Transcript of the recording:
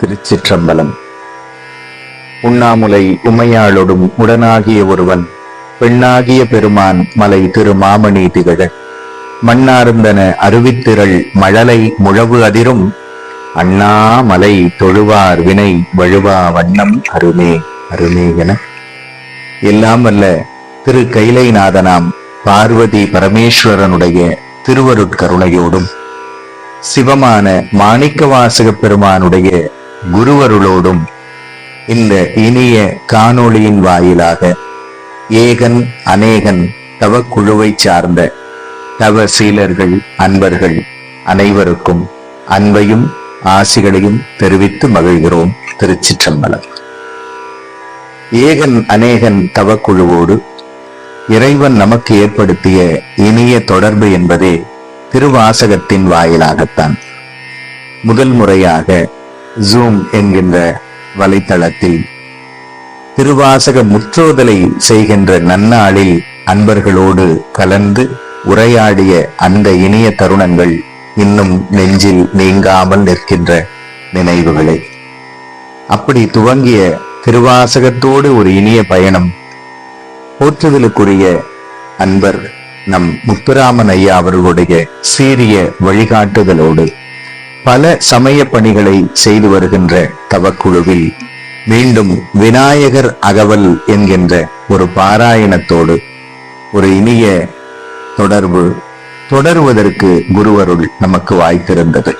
திருச்சிற்றம்பலம். உண்ணாமுலை உமையாளொடும் உடனாகிய ஒருவன் பெண்ணாகிய பெருமான் மலை திருமாமணி திகழ. மண்ணார்ந்தன அருவித்திரள் மழலை முழவு அதிரும் அண்ணா மலை தொழுவார் வினை வழுவா வண்ணம் அருமே அருமே என. எல்லாம் வல்ல திரு கைலைநாதனாம் பார்வதி பரமேஸ்வரனுடைய திருவருட்கருணையோடும் சிவமான மாணிக்கவாசகப் பெருமானுடைய குருவருளோடும் இந்த இனிய காணொளியின் வாயிலாக ஏகன் அநேகன் தவக்குழுவைச் சார்ந்த தவ சீலர்கள் அன்பர்கள் அனைவருக்கும் அன்பையும் ஆசிகளையும் தெரிவித்து மகிழ்கிறோம் திருச்சிற்றம்பலம். ஏகன் அநேகன் தவக்குழுவோடு இறைவன் நமக்கு ஏற்படுத்திய இனிய தொடர்பு என்பதே திருவாசகத்தின் வாயிலாகத்தான். முதல் முறையாக ஜூம் என்கின்ற வலைத்தளத்தில் திருவாசக முற்றோதலை செய்கின்ற நன்னாளில் அன்பர்களோடு கலந்து உரையாடிய அந்த இனிய தருணங்கள் இன்னும் நெஞ்சில் நீங்காமல் நிற்கின்ற நினைவுகளை. அப்படி துவங்கிய திருவாசகத்தோடு ஒரு இனிய பயணம் போற்றுதலுக்குரிய அன்பர் நம் முத்துராமன் ஐயா அவர்களுடைய சீரிய வழிகாட்டுதலோடு பல சமய பணிகளை செய்து வருகின்ற தவக்குழுவில் மீண்டும் விநாயகர் அகவல் என்கின்ற ஒரு பாராயணத்தோடு ஒரு இனிய தொடர்பு தொடருவதற்கு குருவருள் நமக்கு வாய்த்திருந்தது.